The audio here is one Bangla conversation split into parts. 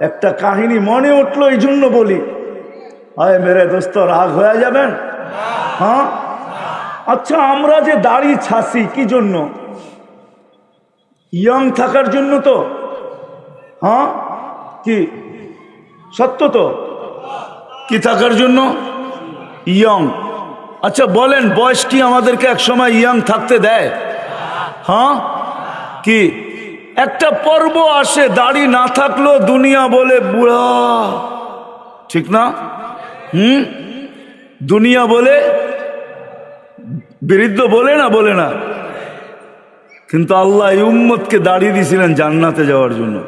একটা কাহিনী মনে উঠল, এই জন্য বলি। হয় মেরে দোস্ত, রাগ হয়ে যাবেন? হ্যাঁ? আচ্ছা আমরা যে দাড়ি ছাসি কি জন্য? ইয়ং থাকার জন্য তো। হ্যাঁ? কি? সত্য তো? কি থাকার জন্য? ইয়ং। আচ্ছা বলেন, বয়স কি আমাদেরকে একসময় ইয়ং থাকতে দেয়? হ্যাঁ? কি? একটা পর্ব আসে, দাড়ি না থাকলেও দুনিয়া বলে, বুড়া। ঠিক না? হুম? দুনিয়া বলে, বৃদ্ধ বলে না বলে না। কিন্তু আল্লাহ এই উম্মতকে দাঁড়িয়ে দিয়েছিলেন জান্নাতে যাওয়ার জন্য।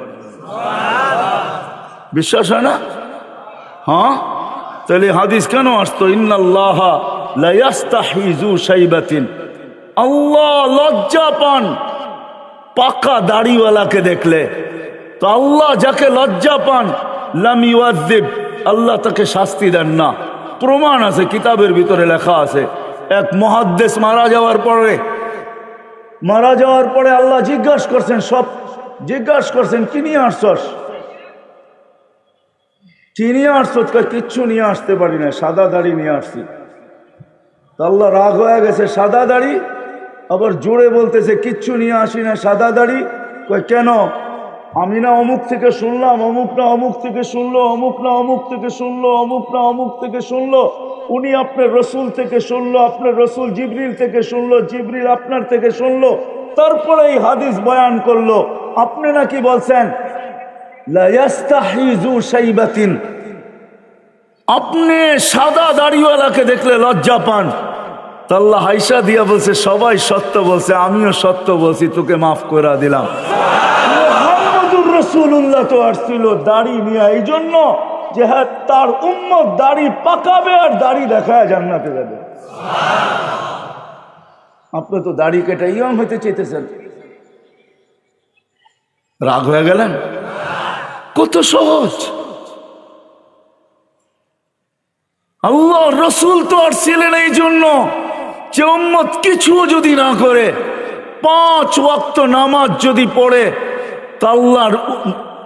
বিশ্বাস হয় না? হ্যাঁ? তাহলে হাদিস কেন আসতো? ইন্নাল্লাহ লায়াস্তাহিজু সাইবাতিন আল্লাহ লজ্জা পান। পাকা দাড়িওয়ালাকে দেখলে। তো আল্লাহ যাকে লজ্জা পান লাম ইউয়াদ্দিব আল্লাহ তাকে শাস্তি দেন না। প্রমাণ আছে কিতাবের ভিতরে লেখা আছে। এক মহাদ্দেশ মারা যাওয়ার পরে মারা যাওয়ার পরে আল্লাহ জিজ্ঞাসা করছেন সব জিজ্ঞাসা করছেন কি নিয়ে আসছস? কি নিয়ে আসছো কয়, কিচ্ছু নিয়ে আসতে পারি না সাদা দাড়ি নিয়ে আসছি। আল্লাহ রাগ হয়ে গেছে সাদা দাড়ি আবার জোরে বলতেছে, কিচ্ছু নিয়ে আসি না, সাদা দাড়ি। কেন? আমি না অমুক থেকে শুনলাম, অমুক না অমুক থেকে শুনলো, অমুক না অমুক থেকে শুনলো, অমুক না অমুক থেকে শুনলো। উনি আপনার রসুল থেকে শুনলো, আপনার রসুল জিবরিল থেকে শুনলো, জিবরিল আপনার থেকে শুনলো। তারপরে এই হাদিস বয়ান করল। আপনি নাকি বলছেন আপনি সাদা দাড়িওয়ালাকে দেখলে লজ্জা পান। তা আল্লাহ হাইসা দিয়া বলছে, সবাই সত্য বলছে, আমিও সত্য বলছি, তোকে মাফ করে দিলাম। তো দাড়ি নিয়ে এই জন্য যে হ্যাঁ তার দাড়ি পাকাবে আর দাড়ি আপনি তো দাড়ি হইতে রাগ হয়ে গেলেন? কত সহজ। আল্লাহ রসুল তো আর ছিলেন এই জন্য যে উম্মত কিছু যদি না করে পাঁচ ওয়াক্ত নামাজ যদি পড়ে তা আল্লাহর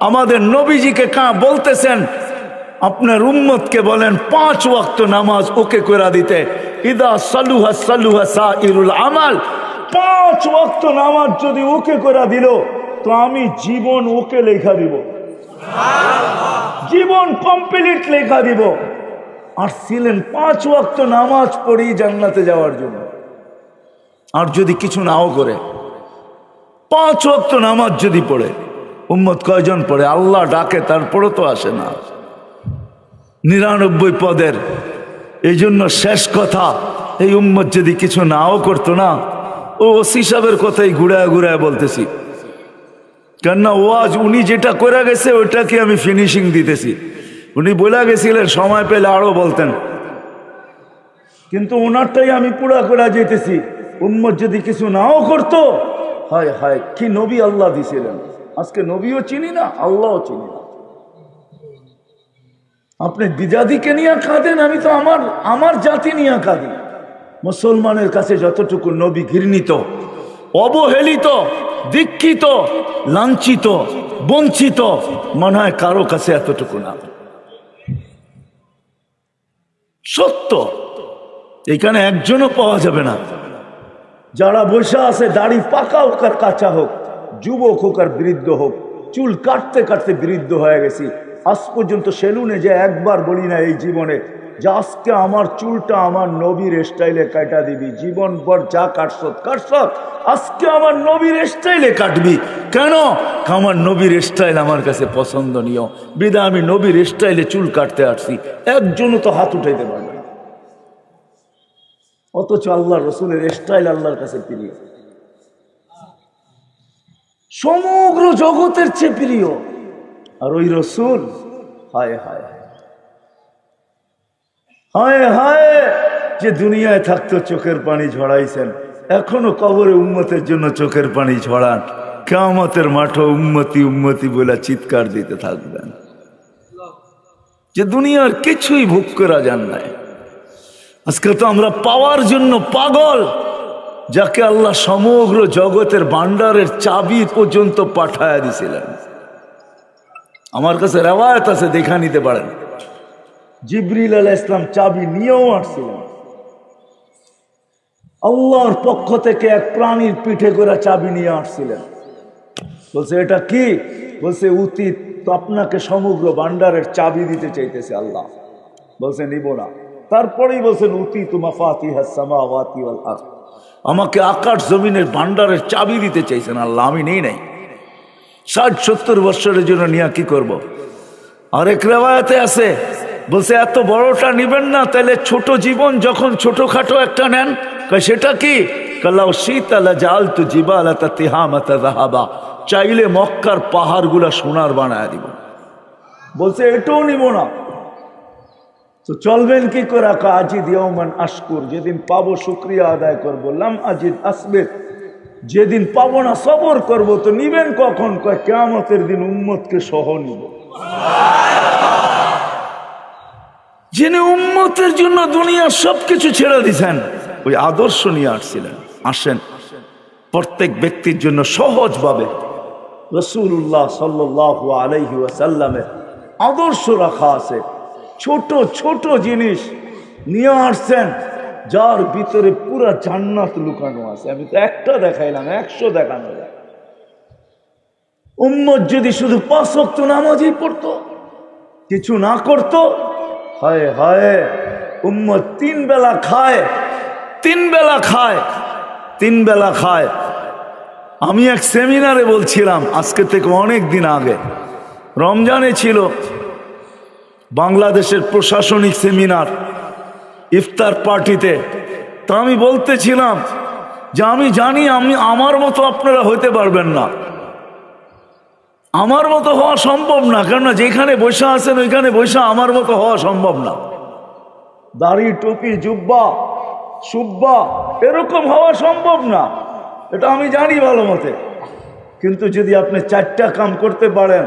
আমাদের নবীজিকে কা বলতেছেন আপনার উম্মতকে বলেন পাঁচ ওয়াক্ত নামাজ ওকে করে দিতে। ইদা সালুহা সালুহা সা ইরুল আমাল। পাঁচ ওয়াক্ত নামাজ যদি ওকে করে দিল তো আমি জীবন ওকে লেখা দিব। জীবন কমপ্লিট লেখা দিব। আর ছিলেন পাঁচ ওয়াক্ত নামাজ পড়ি জান্নাতে যাওয়ার জন্য। আর যদি কিছু নাও করে, পাঁচ ওয়াক্ত নামাজ যদি পড়ে, উম্মত কয়জন পড়ে? আল্লাহ ডাকে, তারপরও তো আসে না। নিরানব্বই পদের, এই জন্য শেষ কথা, এই উম্মত যদি কিছু নাও করতো না, ও ওসি সাহেবের কথাই ঘুরায় ঘুরায় বলতেছি। কেননা ও আজ উনি যেটা করে গেছে, ওইটাকে আমি ফিনিশিং দিতেছি। উনি বলে গেছিলেন, সময় পেলে আরও বলতেন। কিন্তু ওনারটাই আমি পুরা করে যেতেছি উম্মত যদি কিছু নাও করতো, হায় হায়, কি নবী আল্লাহ দিছিলেন। আজকে নবীও চিনি না, আল্লাহও চিনি না। আপনি বিজাদিকে নিয়ে কাঁদেন, আমি তো আমার আমার জাতি নিয়ে কাঁদি। মুসলমানের কাছে যতটুকু নবী ঘৃণিত, অবহেলিত, দীক্ষিত, লাঞ্ছিত, বঞ্চিত, মনে হয় কারও কাছে এতটুকু না। সত্য। এখানে একজনও পাওয়া যাবে না। যারা বসে আছে, দাড়ি পাকা হোক আর কাঁচা হোক, যুবক হোক আর বৃদ্ধ হোক, চুল কাটতে কাটতে বৃদ্ধ হয়ে গেছি। আজ পর্যন্ত সেলুনে যে একবার বলি না এই জীবনে যে আজকে আমার চুলটা আমার নবীর স্টাইলে কাটা দিবি, জীবন ভর যা কাটছত কাটছত আজকে আমার নবীর স্টাইলে কাটবি। কেন? আমার নবীর স্টাইল আমার কাছে পছন্দনীয়। বিদা, আমি নবীর স্টাইলে চুল কাটতে আসছি। একজনও তো হাত উঠাইতে পারবে না। অথচ আল্লাহ রসুলের স্টাইল আল্লাহর কাছে প্রিয়। সমগ্র জগতের চেয়ে প্রিয়। আর ওই রসুল হায় হায়। হায় হায়, যে দুনিয়ায় থাকতো চোখের পানি ঝড়াইছেন। এখনও কবরে উম্মতের জন্য চোখের পানি ঝড়ান। কেমতের মাঠে উম্মতি উম্মতি বলে চিৎকার দিতে থাকবেন। যে দুনিয়ার কিছুই ভোগ করা যান নাই। আজকে তো আমরা পাওয়ার জন্য পাগল, যাকে আল্লাহ সমগ্র জগতের ভান্ডারের চাবি পর্যন্ত পাঠায় দিছিলেন। আমার কাছে রেওয়ায়ত আছে, দেখা নিতে পারেন। জিবরিল আলাহ ইসলাম চাবি নিয়েও আসছিলেন। আল্লাহর পক্ষ থেকে এক প্রাণীর পিঠে করে চাবি নিয়ে আসছিলেন। বলছে, এটা কি? বলছে উচিত তো আপনাকে সমগ্র ভান্ডারের চাবি দিতে চাইতেছে আল্লাহ। বলছে, নিব না। তারপরেই বলছেন, উতি তুমা ফাতিহা সামাওয়াতি ওয়াল আরদ। আমাকে আকাশ জমিনের ভান্ডারের চাবি দিতে চাইছেন আল্লাহ, আমি নেই নাই। ষাট সত্তর বৎসরের জন্য নিয়ে কি করব। আরেক রেওয়ায়তে আছে বলছে, এত বড়টা নিবেন না, তাহলে ছোট জীবন যখন ছোটখাটো একটা নেন। সেটা কি? কাল্লাও শীতালা জাল তু জিবালা তা তিহামাতা রাহাবা চাইলে মক্কার পাহাড়গুলা সোনার বানায় দিব। বলছে, এটাও নিব না। তো চলবেন কি করে? আকা আজিদ ইয়মান আশকুর, যেদিন পাবো শুক্রিয়া আদায় করব। লাম আজিদ আসবে, যেদিন পাবো না সবর করব। তো নিবেন কখন? কয় কেয়ামতের দিন উম্মতকে সহ নিব। যিনি উম্মতের জন্য দুনিয়ার সবকিছু ছেড়ে দিছেন, ওই আদর্শ নিয়ে আসছিলেন। আসেন। প্রত্যেক ব্যক্তির জন্য সহজভাবে রসুল্লাহ সাল্লাহ আলাইহি ওয়াসাল্লামের আদর্শ রাখা আছে। ছোট ছোট জিনিস নিয়ে আসছেন, যার ভিতরে পুরা জান্নাত লুকানো আছে। আমি তো একটা দেখাইলাম, একশো দেখানো যায়। উম্মত যদি শুধু পাঁচ নামাজই পড়তো, কিছু না করতো হায় হায়, উম্মত তিন বেলা খায়, তিন বেলা খায়, তিন বেলা খায়। আমি এক সেমিনারে বলছিলাম, আজকে থেকে অনেক দিন আগে। রমজানে ছিল বাংলাদেশের প্রশাসনিক সেমিনার ইফতার পার্টিতে। তা আমি বলতেছিলাম যে আমি জানি, আমি আমার মতো আপনারা হইতে পারবেন না। আমার মতো হওয়া সম্ভব না, কেননা যেখানে বসে আছেন, ওইখানে বসে আমার মতো হওয়া সম্ভব না। দাড়ি, টুপি, জুব্বা, সুব্বা, এরকম হওয়া সম্ভব না। এটা আমি জানি ভালো মতে। কিন্তু যদি আপনি চারটা কাম করতে পারেন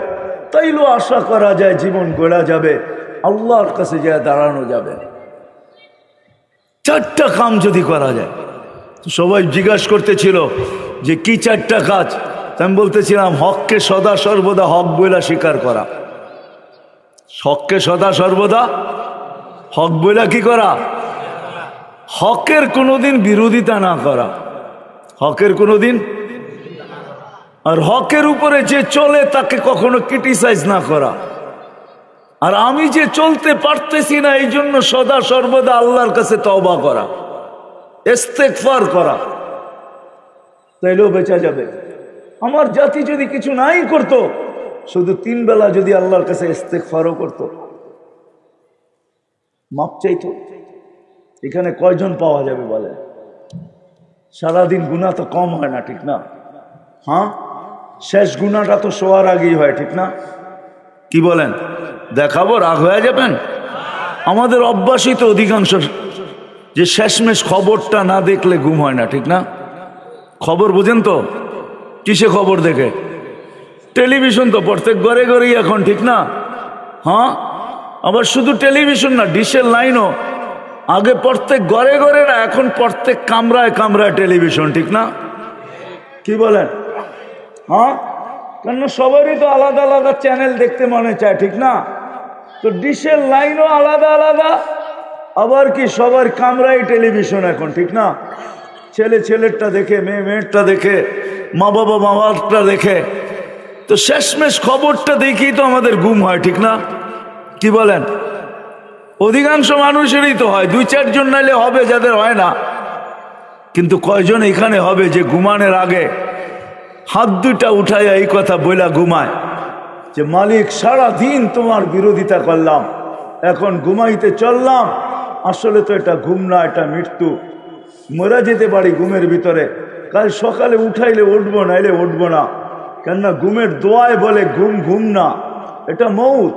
তাইলেও আশা করা যায় জীবন গড়া যাবে, আল্লাহর কাছে যায় দাঁড়ানো যাবে। চারটা কাম যদি করা যায় সবাই জিজ্ঞাসা করতেছিল যে কি চারটা কাজ? আমি বলতেছিলাম, হককে সদা সর্বদা হক বইলা স্বীকার করা। হককে সদা সর্বদা হক বইলা কি করা? হকের কোনোদিন বিরোধিতা না করা। হকের কোনোদিন? আর হকের উপরে যে চলে তাকে কখনো ক্রিটিসাইজ না করা। আর আমি যে চলতে পারতেছি না, এই জন্য সদা সর্বদা আল্লাহর কাছে তওবা করা। ইস্তেকফার করা। তাইলেও বেঁচা যাবে। আমার জাতি যদি কিছু নাই করত, শুধু তিন বেলা যদি আল্লাহর কাছে ইস্তেকফারও করত। মাপ চাইতো। এখানে কয়জন পাওয়া যাবে বলে? সারাদিন গুণা তো কম হয় না, ঠিক না? হ্যাঁ? শেষ গুণাটা তো শোয়ার আগেই হয়, ঠিক না? কি বলেন? দেখাবো? রাগ হয়ে যাবেন? আমাদের অভ্যাসই তো অধিকাংশ যে শেষমেশ খবরটা না দেখলে ঘুম হয় না, ঠিক না? খবর বুঝেন তো? কিসে খবর দেখে? টেলিভিশন তো প্রত্যেক ঘরে ঘরেই এখন, ঠিক না? হ্যাঁ? আবার শুধু টেলিভিশন না, ডিশের লাইনও। আগে প্রত্যেক ঘরে ঘরে না, এখন প্রত্যেক কামরায় কামরায় টেলিভিশন, ঠিক না? কি বলেন? হ্যাঁ? কেন সবারই তো আলাদা আলাদা চ্যানেল দেখতে মনে চায়, ঠিক না? তো ডিশের লাইনও আলাদা আলাদা, আবার কি সবার কামরাই টেলিভিশন এখন, ঠিক না? ছেলে ছেলেরটা দেখে, মেয়ে মেয়েরটা দেখে, মা বাবা, মা দেখে। তো শেষমেশ খবরটা দেখেই তো আমাদের গুম হয়, ঠিক না? কি বলেন? অধিকাংশ মানুষেরই তো হয়, দুই চারজন নাইলে হবে, যাদের হয় না। কিন্তু কয়জন এখানে হবে যে ঘুমানোর আগে হাত দুটা উঠাইয়া এই কথা বইলা ঘুমায়? যে, মালিক সারা দিন তোমার বিরোধিতা করলাম, এখন ঘুমাইতে চললাম, আসলে তো এটা ঘুম না, এটা মৃত্যু। মরা যেতে পারি ঘুমের ভিতরে। কাল সকালে উঠাইলে উঠবো, নাইলে উঠবো না। কেননা ঘুমের দোয়ায় বলে ঘুম ঘুম না। এটা মৌত।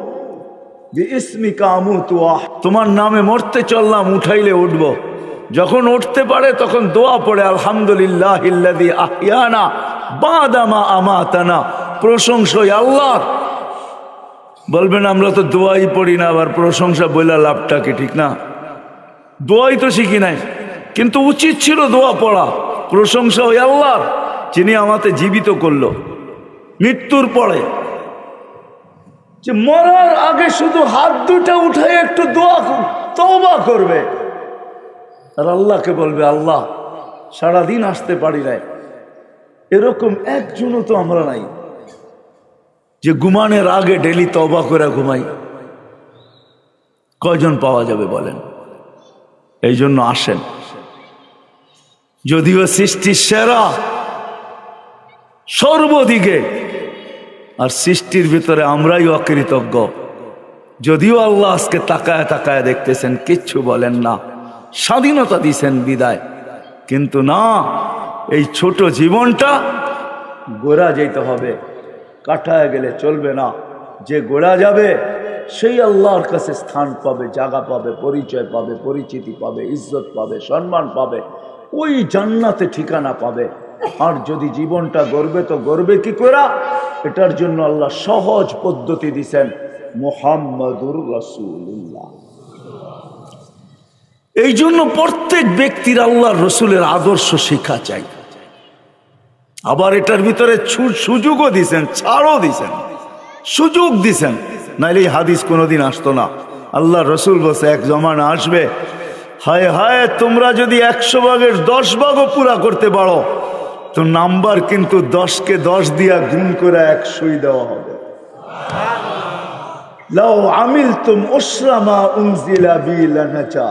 তোমার নামে মরতে চললাম, উঠাইলে উঠব। যখন উঠতে পারে তখন দোয়া পড়ে আলহামদুলিল্লাহ আহিয়ানা বাদামা আমাতানা। প্রশংসই আল্লাহ বলবেন, আমরা তো দোয়াই পড়ি না, আবার প্রশংসা বইলা লাভটা কি, ঠিক না? দোয়াই তো শিখি নাই। কিন্তু উচিত ছিল দোয়া পড়া। প্রশংসা ওই আল্লাহর, যিনি আমাকে জীবিত করল। মৃত্যুর পরে। যে মরার আগে শুধু হাত দুটা উঠাই একটু দোয়া তওবা করবে। আর আল্লাহকে বলবে, আল্লাহ, সারাদিন আসতে পারি নাই। এরকম একজনও তো আমরা নাই। যে ঘুমানের আগে ডেলি তবা করে ঘুমাই। কয়জন পাওয়া যাবে বলেন? এই জন্য আসেন। যদিও সৃষ্টির সেরা, সর্বদিকে। আর সৃষ্টির ভিতরে আমরাই অকৃতজ্ঞ। যদিও আল্লাহ আজকে তাকায় তাকায় দেখতেছেন, কিচ্ছু বলেন না। স্বাধীনতা দিছেন বিদায়। কিন্তু না, এই ছোট জীবনটা গোড়া যেতে হবে। কাটায় গেলে চলবে না। যে গোড়া যাবে, সেই আল্লাহর কাছে স্থান পাবে, জায়গা পাবে, পরিচয় পাবে, পরিচিতি পাবে, ইজ্জত পাবে, সম্মান পাবে। ওই জান্নাতে ঠিকানা পাবে। আর যদি জীবনটা গড়বে তো গড়বে কি করা এটার জন্য আল্লাহ সহজ পদ্ধতি দিছেন, মোহাম্মদুর রসুল্লাহ এই জন্য প্রত্যেক ব্যক্তির আল্লাহর রসুলের আদর্শ শিক্ষা চাই। আবার এটার ভিতরে সুযোগও দিছেন, ছাড়ও দিছেন, সুযোগ দিছেন। নাইলে এই হাদিস কোনোদিন আসতো না। আল্লাহ রসুল বসে এক জমানা আসবে হায় হায়, তোমরা যদি একশো ভাগের দশ ভাগও পুরা করতে পারো, তো নাম্বার কিন্তু দশকে দশ দিয়া গুণ করে একশোই দেওয়া হবে। লাও আমিল তুম ওসরামা উনজিলা বিলানাচা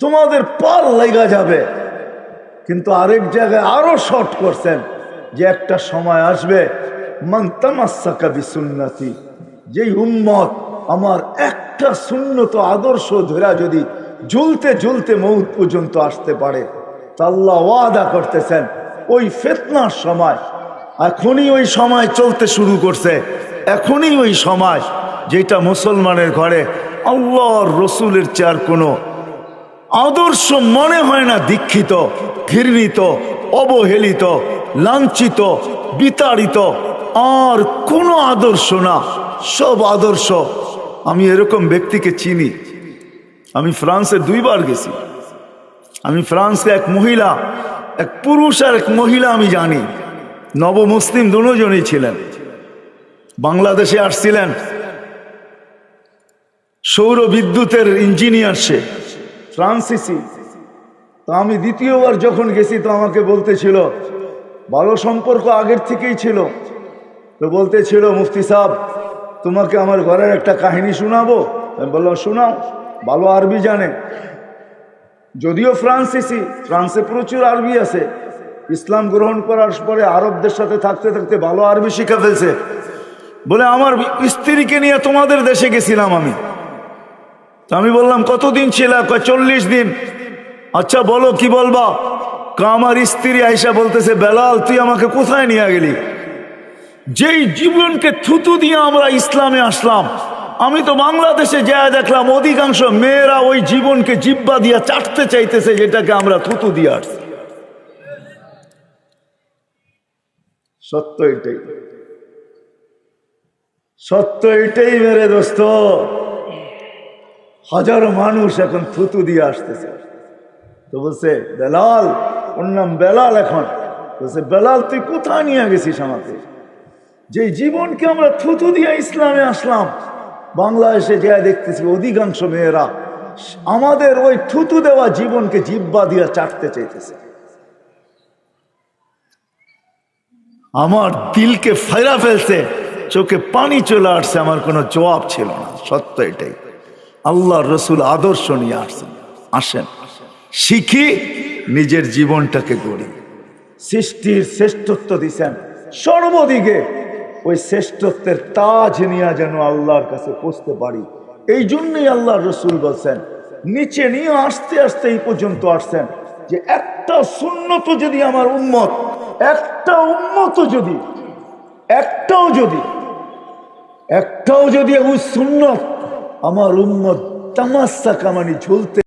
তোমাদের পার লেগা যাবে, কিন্তু আরেক জায়গায় আরও শর্ট করছেন যে একটা সময় আসবে, মান তামাসাকা বিসুন্নতি। যেই উম্মত আমার একটা সুন্নত আদর্শ ধরা যদি ঝুলতে ঝুলতে মৌত পর্যন্ত আসতে পারে। তা আল্লাহ ওয়াদা করতেছেন, ওই ফেতনার সময়, এখনই ওই সময় চলতে শুরু করছে। এখনই ওই সময় যেটা মুসলমানের ঘরে আল্লাহর রসুলের চেয়ার কোনো আদর্শ মনে হয় না, দীক্ষিত, ঘৃণিত, অবহেলিত, লাঞ্ছিত, বিতাড়িত, আর কোনো আদর্শ না। সব আদর্শ আমি এরকম ব্যক্তিকে চিনি। আমি ফ্রান্সে দুইবার গেছি। আমি ফ্রান্সে এক মহিলা, এক পুরুষ আর এক মহিলা আমি জানি। নবমুসলিম দুজনই ছিলেন। বাংলাদেশে আসছিলেন সৌর বিদ্যুতের ইঞ্জিনিয়ার সে, ফ্রান্সিসি। তো আমি দ্বিতীয়বার যখন গেছি, তো আমাকে বলতেছিল, ভালো সম্পর্ক আগের থেকেই ছিল। তো বলতেছিল, মুফতি সাহেব, তোমাকে আমার ঘরের একটা কাহিনী শোনাবো? আমি বললাম, শোনাও। ভালো আরবি জানে। যদিও ফ্রান্সিসি, ফ্রান্সে প্রচুর আরবি আছে। ইসলাম গ্রহণ করার পরে আরবদের সাথে থাকতে থাকতে ভালো আরবি শিখে ফেলছে। বলে, আমার স্ত্রীকে নিয়ে তোমাদের দেশে গেছিলাম আমি। তো আমি বললাম, কতদিন ছিল? চল্লিশ দিন। আচ্ছা বলো, কি বলবা? আমার স্ত্রী আইসা বলতেছে, বেলাল, তুই আমাকে কোথায় নিয়ে গেলি? যেই জীবনকে থুতু দিয়ে আমরা ইসলামে আসলাম। আমি তো বাংলাদেশে যা দেখলাম, অধিকাংশ মেয়েরা ওই জীবনকে জিব্বা দিয়া চাটতে চাইতেছে, যেটাকে আমরা থুতু দিয়ে আসছি সত্য এটাই। সত্য এটাই মেরে দোস্ত। হাজারো মানুষ এখন থুতু দিয়ে আসতেছে। তো বলছে, বেলাল, ওর নাম বেলাল এখন। বলছে, বেলাল, তুই কোথায় নিয়ে গেছিস আমাকে? যে জীবনকে আমরা থুতু দিয়ে ইসলামে আসলাম বাংলাদেশে যা দেখতেছি, অধিকাংশ মেয়েরা আমাদের ওই থুতু দেওয়া জীবনকে জিব্বা দিয়ে চাটতে চাইতেছে। আমার দিলকে ফেরা ফেলছে, চোখে পানি চলে আসছে, আমার কোনো জবাব ছিল না, সত্য এটাই। আল্লাহ রসুল আদর্শ নিয়ে আসছেন, আসেন। শিখি, নিজের জীবনটাকে গড়ি। সৃষ্টির শ্রেষ্ঠত্ব দিছেন, সর্বদিকে ওই শ্রেষ্ঠত্বের তাজ নিয়ে যেন আল্লাহর কাছে পৌঁছতে পারি। এই জন্যই আল্লাহ রসুল বলছেন, নিচে নিয়ে আসতে আসতে এই পর্যন্ত আসছেন যে একটা সুন্নত যদি আমার উন্মত একটা উন্মত যদি, একটাও যদি একটাও যদি ওই সুন্নত আমার উন্মত তামাশা কামানি ঝুলতে